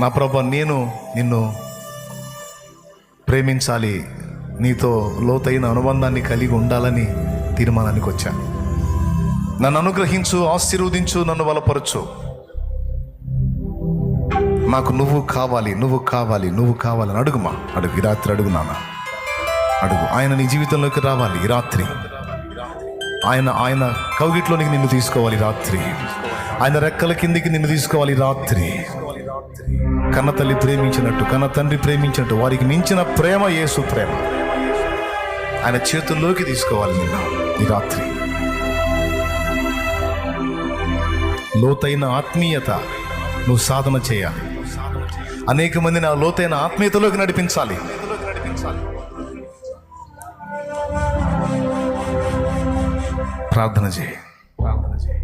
నా ప్రభా నేను నిన్ను ప్రేమించాలి. నీతో లోతైన అనుబంధాన్ని కలిగి ఉండాలని తీర్మానానికి వచ్చాను నన్ను అనుగ్రహించు ఆశీర్వదించు నన్ను బలపరచు. నాకు నువ్వు కావాలి నువ్వు కావాలి నువ్వు కావాలని అడుగుమా. అడుగు ఈ రాత్రి అడుగు నాన్న. అడుగు. ఆయన నీ జీవితంలోకి రావాలి ఈ రాత్రి. ఆయన ఆయన కౌగిట్లోనికి నిన్ను తీసుకోవాలి రాత్రి. ఆయన రెక్కల కిందికి నిన్ను తీసుకోవాలి రాత్రి. కన్న తల్లి ప్రేమించినట్టు కన్న తండ్రి ప్రేమించినట్టు వారికి మించిన ప్రేమ యేసు ప్రేమ. ఆయన చేతుల్లోకి తీసుకోవాలి నిన్ను ఈ రాత్రి. లోతైన ఆత్మీయత నువ్వు సాధన చేయాలి. అనేక మంది నా లోతైన ఆత్మీయతలోకి నడిపించాలి. నడిపించాలి ప్రార్థన చేయి ప్రార్థన చేయి